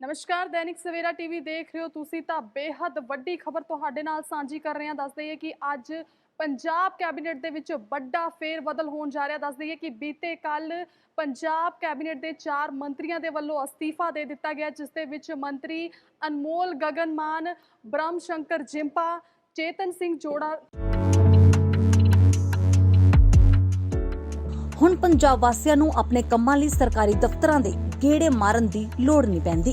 ਨਮਸਕਾਰ, ਦੈਨਿਕ ਸਵੇਰਾ ਟੀਵੀ ਦੇਖ ਰਹੇ ਹੋ ਤੁਸੀਂ ਤਾਂ ਬੇਹੱਦ ਵੱਡੀ ਖਬਰ ਤੁਹਾਡੇ ਨਾਲ ਸਾਂਝੀ ਕਰ ਰਹੇ ਹਾਂ। ਦੱਸ ਦਈਏ ਕਿ ਅੱਜ ਪੰਜਾਬ ਕੈਬਨਿਟ ਦੇ ਵਿੱਚ ਵੱਡਾ ਫੇਰ ਬਦਲ ਹੋਣ ਜਾ ਰਿਹਾ। ਦੱਸ ਦਈਏ ਕਿ ਬੀਤੇ ਕੱਲ ਪੰਜਾਬ ਕੈਬਨਿਟ ਦੇ ਚਾਰ ਮੰਤਰੀਆਂ ਦੇ ਵੱਲੋਂ ਅਸਤੀਫਾ ਦੇ ਦਿੱਤਾ ਗਿਆ, ਜਿਸ ਦੇ ਵਿੱਚ ਮੰਤਰੀ ਅਨਮੋਲ ਗਗਨ ਮਾਨ ਬ੍ਰਹਮ ਸ਼ੰਕਰ ਜਿੰਪਾ, ਚੇਤਨ ਸਿੰਘ ਜੋੜਾ। ਹੁਣ ਪੰਜਾਬ ਵਾਸੀਆਂ ਨੂੰ ਆਪਣੇ ਕੰਮਾਂ ਲਈ ਸਰਕਾਰੀ ਦਫ਼ਤਰਾਂ ਦੇ ਗੇੜੇ ਮਾਰਨ ਦੀ ਲੋੜ ਨਹੀਂ ਪੈਂਦੀ।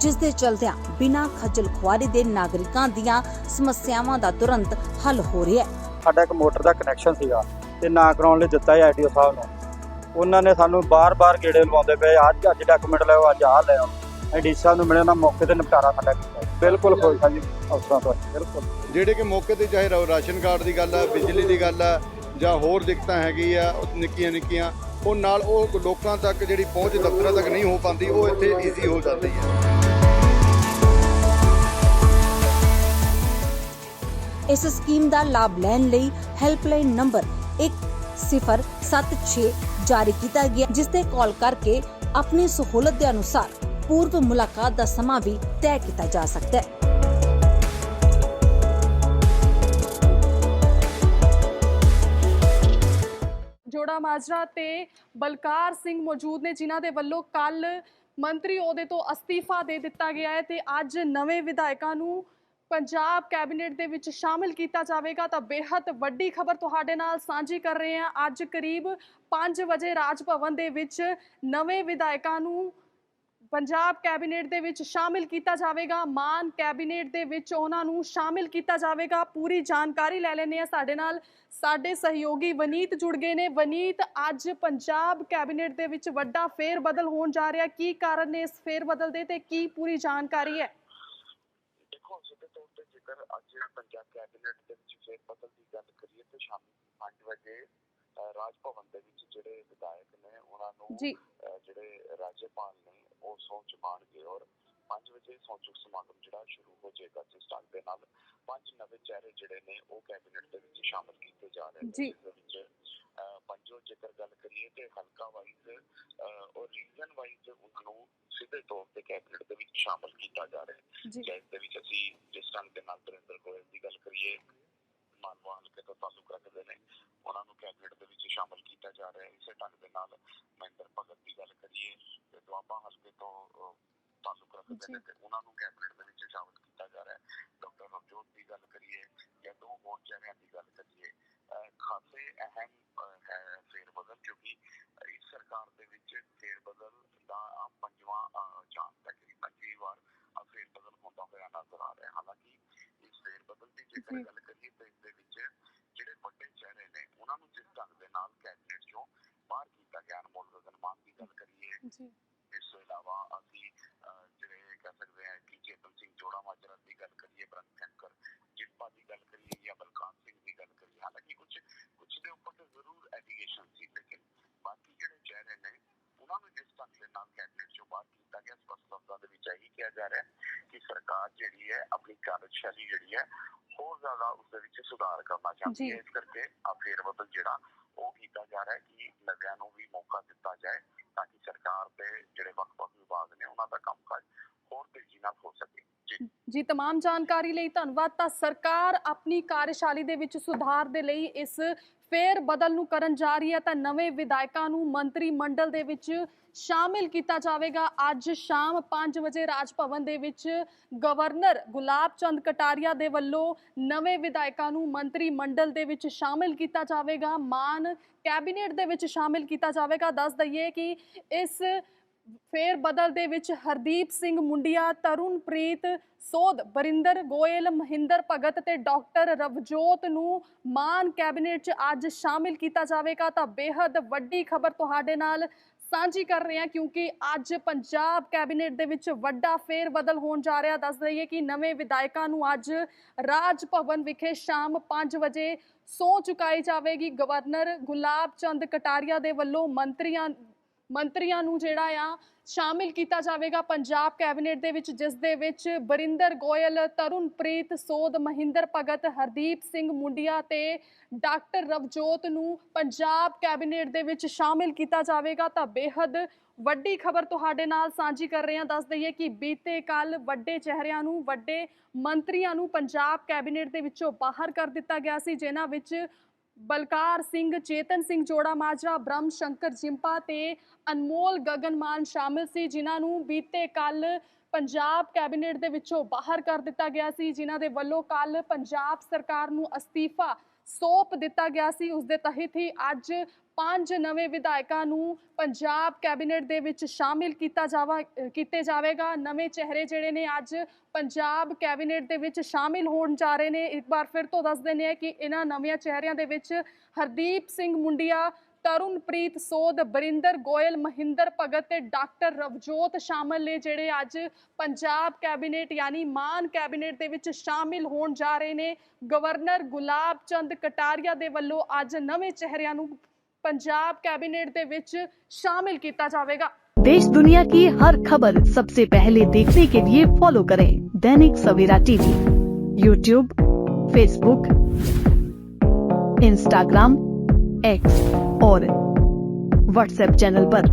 ਜਿਸ ਦੇ ਚਲਦਿਆਂ ਬਿਨਾਂ ਖੱਜਲ ਖੁਆਰੀ ਦੇ ਨਾਗਰਿਕਾਂ ਦੀਆਂ ਸਮੱਸਿਆਵਾਂ ਦਾ ਤੁਰੰਤ ਹੱਲ ਹੋ ਰਿਹਾ ਹੈ। ਸਾਡਾ ਇੱਕ ਮੋਟਰ ਦਾ ਕਨੈਕਸ਼ਨ ਸੀਗਾ ਤੇ ਨਾ ਕਰਾਉਣ ਲਈ ਦਿੱਤਾ ਹੈ ਆਈਡੀਓ ਸਾਹਿਬ ਨੂੰ। ਉਹਨਾਂ ਨੇ ਸਾਨੂੰ ਬਾਰ-ਬਾਰ ਗੇੜੇ ਲਵਾਉਂਦੇ ਪਏ ਅੱਜ ਅੱਜ ਡਾਕੂਮੈਂਟ ਲਿਆਓ ਅੱਜ ਆਹ ਲੈ ਆਓ ਆਈਡੀ ਸਾਹਿਬ ਨੂੰ ਮਿਲੇ ਉਹਨਾਂ ਮੌਕੇ ਤੇ ਨਿਪਟਾਰਾ ਸਾਡਾ ਕੀਤਾ। ਬਿਲਕੁਲ ਖੁਸ਼ ਹਾਂ ਜੀ ਅਫਸਰਾਂ ਤੋਂ। ਬਿਲਕੁਲ। ਜਿਹੜੇ ਕਿ ਮੌਕੇ ਤੇ ਚਾਹੇ ਰਾ- ਰਾਸ਼ਨ ਕਾਰਡ ਦੀ ਗੱਲ ਆ ਬਿਜਲੀ ਦੀ ਗੱਲ ਆ ਜਾਂ ਹੋਰ ਦਿੱਕਤਾਂ ਹੈਗੀ ਆ ਉਹ ਨਿੱਕੀਆਂ ਨਿੱਕੀਆਂ ਉਹ ਨਾਲ ਉਹ ਲੋਕਾਂ ਤੱਕ ਜਿਹੜੀ ਪਹੁੰਚ ਦਫ਼ਤਰਾਂ ਤੱਕ ਨਹੀਂ ਹੋ ਪਾਉਂਦੀ ਉਹ ਇੱਥੇ ਈਜ਼ੀ ਹੋ ਜਾਂਦੀ ਹੈ। ਇਸ ਸਕੀਮ ਦਾ ਲਾਭ ਲੈਣ ਲਈ ਹੈਲਪਲਾਈਨ ਨੰਬਰ 1076 ਜਾਰੀ ਕੀਤਾ ਗਿਆ, ਜਿਸ ਤੇ ਕਾਲ ਕਰਕੇ ਆਪਣੀ ਸਹੂਲਤ ਦੇ ਅਨੁਸਾਰ ਪੂਰਵ ਮੁਲਾਕਾਤ ਦਾ ਸਮਾਂ ਵੀ ਤੈਅ ਕੀਤਾ ਜਾ ਸਕਦਾ ਹੈ। ਜੋੜਾ ਮਾਜਰਾ ਤੇ ਬਲਕਾਰ ਸਿੰਘ ਮੌਜੂਦ ਨੇ, ਜਿਨ੍ਹਾਂ ਦੇ ਵੱਲੋਂ ਕੱਲ ਮੰਤਰੀ ਅਹੁਦੇ ਤੋਂ ਅਸਤੀਫਾ ਦੇ ਦਿੱਤਾ ਗਿਆ ਹੈ ਤੇ ਅੱਜ ਨਵੇਂ ਵਿਧਾਇਕਾਂ ਨੂੰ ਪੰਜਾਬ ਕੈਬਨਿਟ ਦੇ ਵਿੱਚ ਸ਼ਾਮਿਲ ਕੀਤਾ ਜਾਵੇਗਾ ਤਾਂ ਬੇहद ਵੱਡੀ ਖਬਰ ਤੁਹਾਡੇ ਨਾਲ ਸਾਂਝੀ ਕਰ ਰਹੇ ਹਾਂ। ਅੱਜ ਕਰੀਬ 5 ਵਜੇ ਰਾਜ ਭਵਨ ਦੇ ਵਿੱਚ ਨਵੇਂ ਵਿਧਾਇਕਾਂ ਨੂੰ ਪੰਜਾਬ ਕੈਬਨਿਟ ਦੇ ਵਿੱਚ ਸ਼ਾਮਿਲ ਕੀਤਾ ਜਾਵੇਗਾ। ਮਾਨ ਕੈਬਨਿਟ ਦੇ ਵਿੱਚ ਉਹਨਾਂ ਨੂੰ ਸ਼ਾਮਿਲ ਕੀਤਾ ਜਾਵੇਗਾ। ਪੂਰੀ ਜਾਣਕਾਰੀ ਲੈ ਲੈਣੇ ਆ ਸਾਡੇ ਨਾਲ। ਸਾਡੇ ਸਹਿਯੋਗੀ ਵਨੀਤ ਜੁੜ ਗਏ ਨੇ। ਵਨੀਤ, ਅੱਜ ਪੰਜਾਬ ਕੈਬਨਿਟ ਦੇ ਵਿੱਚ ਵੱਡਾ ਫੇਰ ਬਦਲ ਹੋਣ ਜਾ ਰਿਹਾ। ਕੀ ਕਾਰਨ ਨੇ ਇਸ ਫੇਰ ਬਦਲ ਦੇ ਤੇ ਕੀ ਪੂਰੀ ਜਾਣਕਾਰੀ ਹੈ? ਜੇਕਰ ਅੱਜ ਪੰਜਾਬ ਕੈਬਨਿਟ ਦੇ ਵਿੱਚ ਫੇਰ ਬਦਲ ਦੀ ਗੱਲ ਕਰੀਏ ਤੇ ਸ਼ਾਮੀ 5 ਵਜੇ ਰਾਜ ਭਵਨ ਦੇ ਵਿੱਚ ਜਿਹੜੇ ਵਿਧਾਇਕ ਨੇ ਉਹਨਾਂ ਨੂੰ ਜਿਹੜੇ ਰਾਜਪਾਲ ਨੇ ਉਹ ਸਹੁੰ ਚੁਕਾਉਣਗੇ ਔਰ 5 ਵਜੇ ਸਹੁੰ ਚੁੱਕ ਸਮਾਗਮ ਜਿਹੜਾ ਸ਼ੁਰੂ ਹੋ ਜਾਏਗਾ ਜਿਸ ਢੰਗ ਦੇ ਨਾਲ ਪੰਜ ਨਵੇਂ ਚਿਹਰੇ ਜਿਹੜੇ ਨੇ ਉਹ ਕੈਬਨਿਟ ਦੇ ਵਿੱਚ ਸ਼ਾਮਲ ਕੀਤੇ ਜਾ ਰਹੇ ਨੇ। ਜੀ। ਜਿਸ ਦੇ ਵਿੱਚ ਅਹ, ਪੰਜੋ ਜੇਕਰ ਗੱਲ ਕਰੀਏ ਤੇ ਹਲਕਾ ਵਾਈਜ਼ ਔਰ ਰੀਜਨ ਵਾਈਜ਼ ਉਹਨਾਂ ਨੂੰ ਸਿੱਧੇ ਤੌਰ ਤੇ ਕੈਬਨਿਟ ਦੇ ਵਿੱਚ ਸ਼ਾਮਲ ਕੀਤਾ ਜਾ ਰਿਹਾ ਹੈ। ਜੀ। ਜਾਂ ਇਸ ਦੇ ਵਿੱਚ ਅਸੀਂ ਢੰਗ ਦੇ ਨਾਲ ਤਰਿੰਦਰ ਗੋਇਲ ਦੀ ਗੱਲ ਕਰੀਏ ਮਾਨਵਾ ਹਲਕੇ ਤੋਂ ਤਾਲੁਕ ਰੱਖਦੇ ਨੇ। ਉਹਨਾਂ ਨੂੰ ਕੈਬਨਿਟ ਦੇ ਵਿੱਚ ਸ਼ਾਮਲ ਕੀਤਾ ਜਾ ਰਿਹਾ ਹੈ। ਇਸੇ ਢੰਗ ਦੇ ਨਾਲ ਮਹਿੰਦਰ ਭਗਤ ਦੀ ਗੱਲ ਕਰੀਏ ਤੇ ਦੁਆਬਾ ਹਲਕੇ ਤੋਂ ਤਾਲੁਕ ਰੱਖਦੇ ਨੇ। ਤੇ ਉਹਨਾਂ ਨੂੰ ਕੈਬਨਿਟ ਦੇ ਵਿੱਚ ਸ਼ਾਮਲ ਕੀਤਾ ਜਾ ਰਿਹਾ ਹੈ। ਡਾਕਟਰ ਨਵਜੋਤ ਦੀ ਗੱਲ ਕਰੀਏ ਜਾਂ ਦੋ ਹੋਰ ਚਿਹਰਿਆਂ ਦੀ ਗੱਲ ਕਰੀਏ ਖਾਸੇ ਅਹਿਮ ਅਹ, ਹੈ ਫੇਰ ਬਦਲ ਕਿਉਂਕਿ ਇਸ ਸਰਕਾਰ ਦੇ ਵਿੱਚ ਫੇਰ ਬਦਲ ਦਾ ਪੰਜਵਾਂ ਅਹ, ਚਾਂਸ ਹੈ ਕਿ ਪੰਜਵੀਂ ਵਾਰ ਆ ਫੇਰ ਬਦਲ ਹੁੰਦਾ ਹੋਇਆ ਨਜ਼ਰ ਆ ਰਿਹਾ ਹਾਲਾਂਕਿ ਇਸ ਫੇਰ ਜੀ। ਗੱਲ ਕਰੀਏ ਤਾਂ ਇਸ ਦੇ ਵਿੱਚ ਜਿਹੜੇ ਵੱਡੇ ਚਿਹਰੇ ਨੇ ਉਹਨਾਂ ਨੂੰ ਜਿਸ ਢੰਗ ਦੇ ਨਾਲ ਕੈਬਨਿਟ ਚੋਂ ਬਾਹਰ ਕੀਤਾ ਗਿਆ ਅਨਮੋਲ ਗਗਨ ਮਾਨ ਦੀ ਗੱਲ ਕਰੀਏ। ਜੀ। ਇਸ ਤੋਂ ਇਲਾਵਾ ਅਸੀਂ ਜਿਹੜੇ ਕਹਿ ਸਕਦੇ ਹਾਂ ਕਿ ਚੇਤਨ ਸਿੰਘ ਜੋੜਾ ਮਾਜਰਾ ਦੀ ਗੱਲ ਕਰੀਏ ਬ੍ਰਹਮ ਸ਼ੰਕਰ ਜਿੰਪਾ ਦੀ ਗੱਲ ਕਰੀਏ ਜਾਂ ਬਲਕਾਰ ਸਿੰਘ ਦੀ ਗੱਲ ਕਰੀਏ। ਹਾਲਾਂਕਿ ਕੁਝ ਕੁਝ ਦੇ ਉੱਪਰ ਤਾਂ ਜ਼ਰੂਰ ਐਲੀਗੇਸ਼ਨ ਸੀ ਲੇਕਿਨ ਬਾਕੀ ਜਿਹੜੇ ਚਿਹਰੇ ਨੇ ਉਹਨਾਂ ਨੂੰ ਜਿਸ ਢੰਗ ਦੇ ਨਾਲ ਕੈਬਨਿਟ ਚੋਂ ਬਾਹਰ ਕੀਤਾ ਗਿਆ ਸਪਸ਼ਟ ਲਫ਼ਜ਼ਾਂ ਦੇ ਵਿੱਚ ਇਹੀ ਕਿਹਾ ਜਾ ਰਿਹਾ ਹੈ ਕਿ ਸਰਕਾਰ ਜਿਹੜੀ ਹੈ ਆਪਣੀ ਕਾਰਜਸ਼ੈਲੀ ਜਿਹੜੀ ਹੈ ਹੋਰ ਜ਼ਿਆਦਾ ਉਸ ਦੇ ਵਿੱਚ ਸੁਧਾਰ ਕਰਨਾ ਚਾਹੁੰਦੀ ਜੀ। ਹੈ ਇਸ ਕਰਕੇ ਆ ਫੇਰ ਬਦਲ ਜਿਹੜਾ ਉਹ ਕੀਤਾ ਜਾ ਰਿਹਾ ਹੈ ਕਿ ਨਵਿਆਂ ਨੂੰ ਵੀ ਮੌਕਾ ਦਿੱਤਾ ਜਾਏ ਤਾਂ ਕਿ ਸਰਕਾਰ ਦੇ ਜਿਹੜੇ ਵੱਖ-ਵੱਖ ਵਿਭਾਗ ਨੇ ਉਹਨਾਂ ਦਾ ਕੰਮਕਾਜ ਹੋਰ ਤੇਜ਼ੀ ਨਾਲ ਹੋ ਸਕੇ ਜੀ ਜੀ तमाम ਜਾਣਕਾਰੀ ਲਈ ਧੰਨਵਾਦ ਤਾਂ ਸਰਕਾਰ ਆਪਣੀ ਕਾਰਜਸ਼ਾਲੀ ਦੇ ਵਿੱਚ ਸੁਧਾਰ ਦੇ ਲਈ ਇਸ ਫੇਰ ਬਦਲ ਨੂੰ ਕਰਨ ਜਾ ਰਹੀ ਹੈ, ਤਾਂ ਨਵੇਂ ਵਿਧਾਇਕਾਂ ਨੂੰ ਮੰਤਰੀ ਮੰਡਲ ਦੇ ਵਿੱਚ ਸ਼ਾਮਿਲ ਕੀਤਾ ਜਾਵੇਗਾ। ਅੱਜ ਸ਼ਾਮ 5 ਵਜੇ ਰਾਜ ਭਵਨ ਦੇ ਵਿੱਚ ਗਵਰਨਰ ਗੁਲਾਬ ਚੰਦ ਕਟਾਰੀਆ ਦੇ ਵੱਲੋਂ ਨਵੇਂ ਵਿਧਾਇਕਾਂ ਨੂੰ ਮੰਤਰੀ ਮੰਡਲ ਦੇ ਵਿੱਚ ਸ਼ਾਮਿਲ ਕੀਤਾ ਜਾਵੇਗਾ। ਮਾਨ ਕੈਬਨਿਟ ਦੇ ਵਿੱਚ ਸ਼ਾਮਿਲ ਕੀਤਾ ਜਾਵੇਗਾ। ਦੱਸ ਦਈਏ ਕਿ ਇਸ ਫੇਰ ਬਦਲ ਦੇ ਵਿੱਚ ਹਰਦੀਪ ਸਿੰਘ ਮੁੰਡਿਆ, ਤਰੁਣਪ੍ਰੀਤ ਸੋਧ, ਬਰਿੰਦਰ ਗੋਇਲ, ਮਹਿੰਦਰ ਭਗਤ ਤੇ ਡਾਕਟਰ ਰਵਜੋਤ ਨੂੰ ਮਾਨ ਕੈਬਨਿਟ 'ਚ ਅੱਜ ਸ਼ਾਮਿਲ ਕੀਤਾ ਜਾਵੇਗਾ। ਤਾਂ ਬੇहद ਵੱਡੀ ਖਬਰ ਤੁਹਾਡੇ ਨਾਲ ਸਾਂਝੀ ਕਰ ਰਹੇ ਹਾਂ ਕਿਉਂਕਿ ਅੱਜ ਪੰਜਾਬ ਕੈਬਨਿਟ ਦੇ ਵਿੱਚ ਵੱਡਾ ਫੇਰ ਬਦਲ ਹੋਣ ਜਾ ਰਿਹਾ। ਦੱਸ ਦਈਏ ਕਿ ਨਵੇਂ ਵਿਧਾਇਕਾਂ ਨੂੰ ਅੱਜ ਰਾਜ ਭਵਨ ਵਿਖੇ ਸ਼ਾਮ 5 ਵਜੇ ਸਹੁੰ ਚੁਕਾਈ ਜਾਵੇਗੀ। ਗਵਰਨਰ ਗੁਲਾਬ ਚੰਦ ਕਟਾਰੀਆ ਦੇ ਵੱਲੋਂ ਮੰਤਰੀਆਂ ਮੰਤਰੀਆਂ ਨੂੰ ਜਿਹੜਾ ਆ ਸ਼ਾਮਿਲ ਕੀਤਾ ਜਾਵੇਗਾ ਪੰਜਾਬ ਕੈਬਨਿਟ ਦੇ ਵਿੱਚ, ਜਿਸ ਦੇ ਵਿੱਚ ਬਰਿੰਦਰ ਗੋਇਲ, ਤਰੁਣਪ੍ਰੀਤ ਸੋਧ ਮਹਿੰਦਰ ਭਗਤ, ਹਰਦੀਪ ਸਿੰਘ ਮੁੰਡੀਆ ਤੇ ਡਾਕਟਰ ਰਵਜੋਤ ਨੂੰ ਪੰਜਾਬ ਕੈਬਨਿਟ ਦੇ ਵਿੱਚ ਸ਼ਾਮਿਲ ਕੀਤਾ ਜਾਵੇਗਾ। ਤਾਂ ਬੇहद ਵੱਡੀ ਖਬਰ ਤੁਹਾਡੇ ਨਾਲ ਸਾਂਝੀ ਕਰ ਰਹੇ ਹਾਂ। ਦੱਸ ਦਈਏ ਕਿ ਬੀਤੇ ਕੱਲ ਵੱਡੇ ਚਿਹਰਿਆਂ ਨੂੰ, ਵੱਡੇ ਮੰਤਰੀਆਂ ਨੂੰ ਪੰਜਾਬ ਕੈਬਨਿਟ ਦੇ ਵਿੱਚੋਂ ਬਾਹਰ ਕਰ ਦਿੱਤਾ ਗਿਆ ਸੀ, ਜਿਨ੍ਹਾਂ ਵਿੱਚ ਬਲਕਾਰ ਸਿੰਘ, ਚੇਤਨ ਸਿੰਘ, ਜੋੜਾ ਮਾਜਰਾ, ਬ੍ਰਹਮ ਸ਼ੰਕਰ, ਜਿੰਪਾ ਤੇ ਅਨਮੋਲ ਗਗਨਮਾਨ ਸ਼ਾਮਿਲ ਸੀ, ਜਿਨ੍ਹਾਂ ਨੂੰ ਬੀਤੇ ਕੱਲ ਪੰਜਾਬ ਕੈਬਨਿਟ ਦੇ ਵਿੱਚੋਂ ਬਾਹਰ ਕਰ ਦਿੱਤਾ ਗਿਆ ਸੀ, ਜਿਨ੍ਹਾਂ ਦੇ ਵੱਲੋਂ ਕੱਲ ਪੰਜਾਬ ਸਰਕਾਰ ਨੂੰ ਅਸਤੀਫਾ ਸੌਂਪ ਦਿੱਤਾ ਗਿਆ ਸੀ। ਉਸ ਦੇ ਤਹਿਤ ਹੀ ਅੱਜ ਪੰਜ ਨਵੇਂ ਵਿਧਾਇਕਾਂ ਨੂੰ ਪੰਜਾਬ ਕੈਬਨਿਟ ਦੇ ਵਿੱਚ ਸ਼ਾਮਿਲ ਕੀਤਾ ਜਾਵਾ ਕੀਤੇ ਜਾਵੇਗਾ। ਨਵੇਂ ਚਿਹਰੇ ਜਿਹੜੇ ਨੇ ਅੱਜ ਪੰਜਾਬ ਕੈਬਨਿਟ ਦੇ ਵਿੱਚ ਸ਼ਾਮਿਲ ਹੋਣ ਜਾ ਰਹੇ ਨੇ। ਇੱਕ ਵਾਰ ਫਿਰ ਤੋਂ ਦੱਸ ਦਿੰਦੇ ਆ ਕਿ ਇਹਨਾਂ ਨਵਿਆਂ ਚਿਹਰਿਆਂ ਦੇ ਵਿੱਚ ਹਰਦੀਪ ਸਿੰਘ ਮੁੰਡੀਆ, ਤਰੁਣਪ੍ਰੀਤ ਸੋਧ, ਬਰਿੰਦਰ ਗੋਇਲ, ਮਹਿੰਦਰ ਭਗਤ ਤੇ ਡਾਕਟਰ ਰਵਜੋਤ ਸ਼ਾਮਲ ਨੇ ਜਿਹੜੇ ਅੱਜ ਪੰਜਾਬ ਕੈਬਨਿਟ ਯਾਨੀ ਮਾਨ ਕੈਬਨਿਟ ਦੇ ਵਿੱਚ ਸ਼ਾਮਿਲ ਹੋਣ ਜਾ ਰਹੇ ਨੇ। ਗਵਰਨਰ ਗੁਲਾਬ ਚੰਦ ਕਟਾਰੀਆ ਦੇ ਵੱਲੋਂ ਅੱਜ ਨਵੇਂ ਚਿਹਰਿਆਂ ਨੂੰ पंजाब कैबिनेट के विच शामिल किया जाएगा देश दुनिया की हर खबर सबसे पहले देखने के लिए फॉलो करें Dainik Savera TV YouTube Facebook Instagram X और व्हाट्सएप चैनल पर